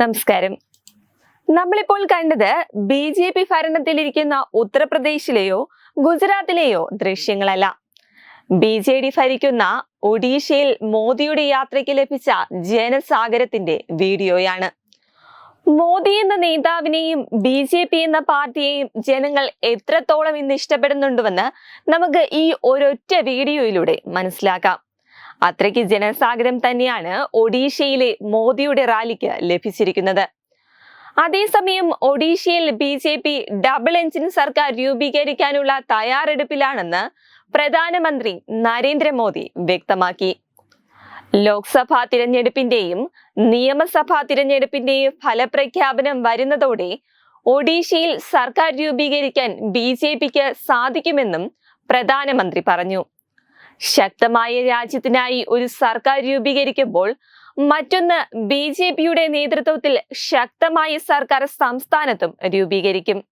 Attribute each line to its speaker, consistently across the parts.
Speaker 1: നമസ്കാരം. നമ്മളിപ്പോൾ കണ്ടത് ബി ജെ പി ഭരണത്തിലിരിക്കുന്ന ഉത്തർപ്രദേശിലെയോ ഗുജറാത്തിലെയോ ദൃശ്യങ്ങളല്ല. ബി ജെ ഡി ഭരിക്കുന്ന ഒഡീഷയിൽ മോദിയുടെ യാത്രയ്ക്ക് ലഭിച്ച ജനസാഗരത്തിന്റെ വീഡിയോയാണ്. മോദി എന്ന നേതാവിനെയും ബി ജെ പി എന്ന പാർട്ടിയെയും ജനങ്ങൾ എത്രത്തോളം ഇന്ന് ഇഷ്ടപ്പെടുന്നുണ്ടുവെന്ന് നമുക്ക് ഈ ഒരൊറ്റ വീഡിയോയിലൂടെ മനസ്സിലാക്കാം. അത്രയ്ക്ക് ജനസാഗരം തന്നെയാണ് ഒഡീഷയിലെ മോദിയുടെ റാലിക്ക് ലഭിച്ചിരിക്കുന്നത്. അതേസമയം ഒഡീഷയിൽ B J P double engine സർക്കാർ രൂപീകരിക്കാനുള്ള തയ്യാറെടുപ്പിലാണെന്ന് പ്രധാനമന്ത്രി നരേന്ദ്രമോദി വ്യക്തമാക്കി. ലോക്സഭാ തിരഞ്ഞെടുപ്പിന്റെയും നിയമസഭാ തിരഞ്ഞെടുപ്പിന്റെയും ഫലപ്രഖ്യാപനം വരുന്നതോടെ ഒഡീഷയിൽ സർക്കാർ രൂപീകരിക്കാൻ ബി ജെ പിക്ക് സാധിക്കുമെന്നും പ്രധാനമന്ത്രി പറഞ്ഞു. ശക്തമായ രാജ്യത്തിനായി ഒരു സർക്കാർ രൂപീകരിക്കുമ്പോൾ മറ്റൊന്ന് ബി ജെ പിയുടെ നേതൃത്വത്തിൽ ശക്തമായ സർക്കാർ സംസ്ഥാനത്തും രൂപീകരിക്കും.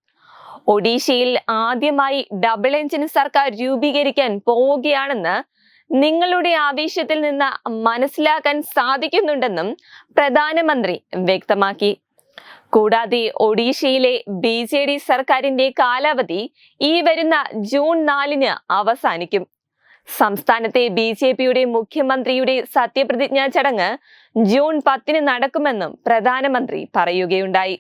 Speaker 1: ഒഡീഷയിൽ ആദ്യമായി ഡബിൾ എഞ്ചിൻ സർക്കാർ രൂപീകരിക്കാൻ പോവുകയാണെന്ന് നിങ്ങളുടെ ആവേശത്തിൽ നിന്ന് മനസ്സിലാക്കാൻ സാധിക്കുന്നുണ്ടെന്നും പ്രധാനമന്ത്രി വ്യക്തമാക്കി. കൂടാതെ ഒഡീഷയിലെ ബി ജെ ഡി സർക്കാരിന്റെ കാലാവധി ഈ വരുന്ന ജൂൺ നാലിന് അവസാനിക്കും. സംസ്ഥാനത്തെ ബി ജെ പിയുടെ മുഖ്യമന്ത്രിയുടെ സത്യപ്രതിജ്ഞാ ചടങ്ങ് ജൂൺ പത്തിന് നടക്കുമെന്നും പ്രധാനമന്ത്രി പറയുകയുണ്ടായി.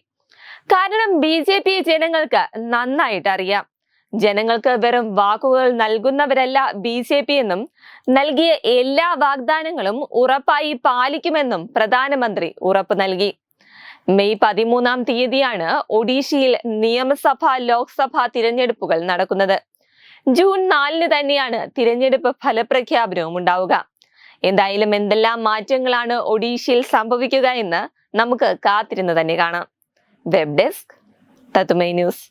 Speaker 1: കാരണം ബി ജെ പി ജനങ്ങൾക്ക് നന്നായിട്ട് അറിയാം. ജനങ്ങൾക്ക് വെറും വാക്കുകൾ നൽകുന്നവരല്ല ബി ജെ പി എന്നും നൽകിയ എല്ലാ വാഗ്ദാനങ്ങളും ഉറപ്പായി പാലിക്കുമെന്നും പ്രധാനമന്ത്രി ഉറപ്പു നൽകി. മെയ് പതിമൂന്നാം തീയതിയാണ് ഒഡീഷയിൽ നിയമസഭാ ലോക്സഭാ തിരഞ്ഞെടുപ്പുകൾ നടക്കുന്നത്. ജൂൺ നാലിന് തന്നെയാണ് തിരഞ്ഞെടുപ്പ് ഫലപ്രഖ്യാപനവും ഉണ്ടാവുക. എന്തായാലും എന്തെല്ലാം മാറ്റങ്ങളാണ് ഒഡീഷയിൽ സംഭവിക്കുക എന്ന് നമുക്ക് കാത്തിരുന്ന് തന്നെ കാണാം. വെബ് ഡെസ്ക് തത്തുമൈ ന്യൂസ്.